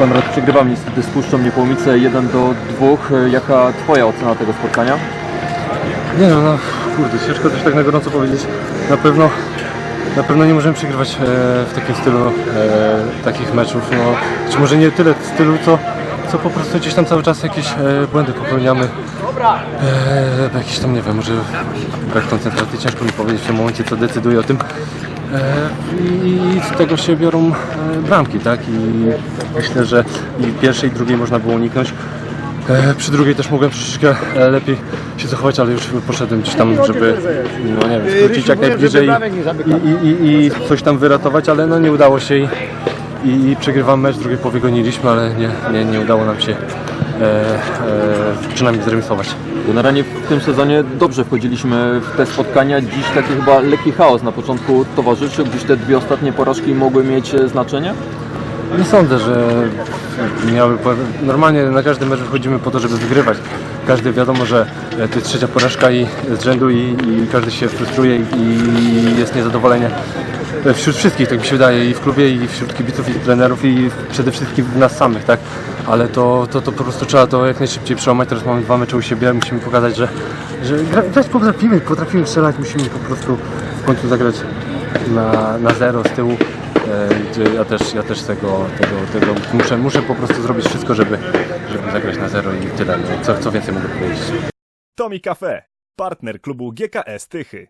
Konrad, przegrywamy niestety z Puszczą Niepołomice 1 do 2. Jaka Twoja ocena tego spotkania? Nie no, no kurde, ciężko coś tak na gorąco powiedzieć. Na pewno, na pewno nie możemy przegrywać e, w takim stylu e, takich meczów. No, czy może nie tyle w stylu, co, co po prostu gdzieś tam cały czas jakieś e, błędy popełniamy. E, jakieś tam, nie wiem, może brak koncentracji, ciężko mi powiedzieć w tym momencie, co decyduje o tym. E, I z tego się biorą e, bramki, tak? I myślę, że i pierwszej, i drugiej można było uniknąć. E, Przy drugiej też mogłem troszeczkę lepiej się zachować, ale już poszedłem gdzieś tam, żeby no nie wiem, skrócić jak najbliżej i, i, i, i coś tam wyratować, ale no nie udało się i, i, i przegrywam mecz, drugie połowie goniliśmy, ale nie, nie, nie udało nam się przynajmniej zremisować. Generalnie w tym sezonie dobrze wchodziliśmy w te spotkania. Dziś taki chyba lekki chaos na początku towarzyszył. Gdzieś te dwie ostatnie porażki mogły mieć e, znaczenie? Nie sądzę, że miały. Normalnie na każdy mecz wychodzimy po to, żeby wygrywać. Każdy wiadomo, że e, to jest trzecia porażka i z rzędu i, i każdy się frustruje i jest niezadowolenie. E, Wśród wszystkich, tak mi się wydaje, i w klubie, i wśród kibiców, i trenerów, i przede wszystkim w nas samych, tak? Ale to, to, to po prostu trzeba to jak najszybciej przełamać. Teraz mamy dwa mecze u siebie, musimy pokazać, że, że gra- grać potrafimy, potrafimy strzelać, musimy po prostu w końcu zagrać na, na zero z tyłu. E, ja też, ja też tego, tego, tego muszę, muszę po prostu zrobić wszystko, żeby, żeby zagrać na zero i tyle. No, co, co więcej mogę powiedzieć? Tomi Cafe, partner klubu GKS Tychy.